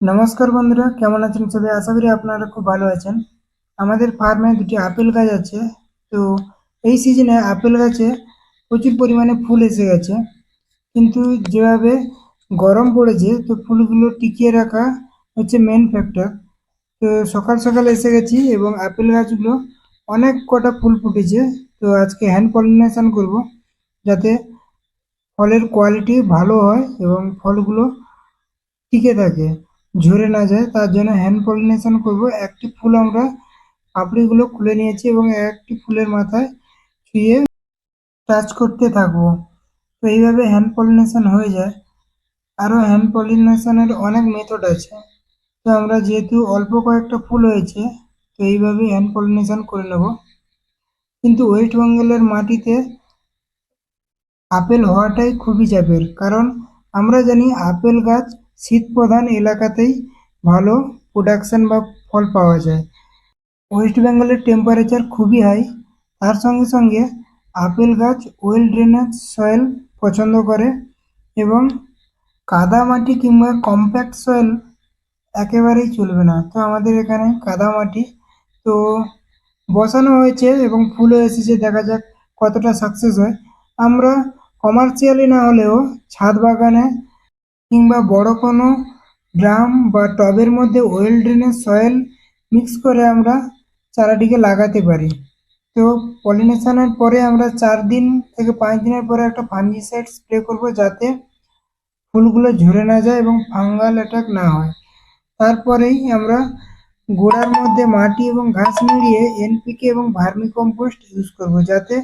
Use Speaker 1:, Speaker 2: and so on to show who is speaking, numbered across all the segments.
Speaker 1: নমস্কার বন্ধুরা, কেমন আছেন সবাই? আশা করি আপনারা খুব ভালো আছেন। আমাদের ফার্মে দুটি আপেল গাছ আছে। তো এই সিজনে আপেল গাছে প্রচুর পরিমাণে ফুল এসে গেছে। কিন্তু যেভাবে গরম পড়েছে, তো ফুলগুলো টিকিয়ে রাখা হচ্ছে মেন ফ্যাক্টর তো সকাল সকাল এসে গেছি এবং আপেল গাছগুলো অনেক কটা ফুল ফুটেছে। তো আজকে হ্যান্ড পলিনেশন করব যাতে ফলের কোয়ালিটি ভালো হয় এবং ফলগুলো টিকে থাকে। ঝরে না যায়, তার জন্য হ্যান্ড পলিনেশন করব। একটি ফুল আমরা পাপড়িগুলো খুলে নিয়েছি এবং একটি ফুলের মাথায় ছুঁয়ে টাচ করতে থাকব। তো এইভাবে হ্যান্ড পলিনেশন হয়ে যায়। আরও হ্যান্ড পলিনেশনের অনেক মেথড আছে। তো আমরা যেহেতু অল্প কয়েকটা ফুল হয়েছে, তো এইভাবে হ্যান্ড পলিনেশন করে নেব। কিন্তু ওয়েস্ট বেঙ্গলের মাটিতে আপেল হওয়াটাই খুবই চাপের। কারণ আমরা জানি আপেল গাছ শীত প্রধান এলাকাতেই ভালো প্রোডাকশন বা ফল পাওয়া যায়। ওয়েস্ট বেঙ্গলের টেম্পারেচার খুবই হাই তার সঙ্গে সঙ্গে আপেল গাছ ওয়েল ড্রেনেজ সয়েল পছন্দ করে এবং কাদা মাটি কিংবা কম্প্যাক্ট সয়েল একেবারেই চলবে না। তো আমাদের এখানে কাদা মাটি তো বসানো হয়েছে এবং ফুলও এসেছে, দেখা যাক কতটা সাকসেস হয়। আমরা কমার্শিয়ালি না হলেও ছাদ বাগানে কিংবা বড় কোনো ড্রাম বা টবের মধ্যে ওয়েল ড্রেনের সয়েল মিক্স করে আমরা চারাটিকে লাগাতে পারি। তো পলিনেশনের পরে আমরা চার দিন থেকে পাঁচ দিনের পরে একটা ফাঙ্গিসাইড স্প্রে করব যাতে ফুলগুলো ঝরে না যায় এবং ফাঙ্গাল অ্যাটাক না হয়। তারপরেই আমরা গোড়ার মধ্যে মাটি এবং ঘাস মিলিয়ে এনপিকে এবং ভার্মি কম্পোস্ট ইউজ করব যাতে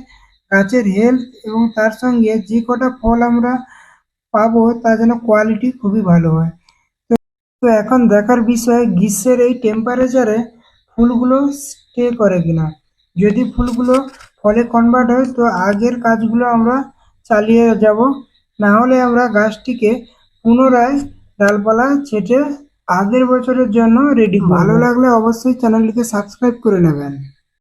Speaker 1: গাছের হেলথ এবং তার সঙ্গে যে কটা ফল আমরা পাবো, তা যেন কোয়ালিটি খুবই ভালো হয়। তো এখন দেখার বিষয়, গ্রীষ্মের এই টেম্পারেচারে ফুলগুলো স্টে করে কিনা? যদি ফুলগুলো ফলে কনভার্ট হয়, তো আগের কাজগুলো আমরা চালিয়ে যাব। না হলে আমরা গাছটিকে পুনরায় ডালপালা ছেটে আগের বছরের জন্য রেডি ভালো লাগলে অবশ্যই চ্যানেলটিকে সাবস্ক্রাইব করে নেবেন।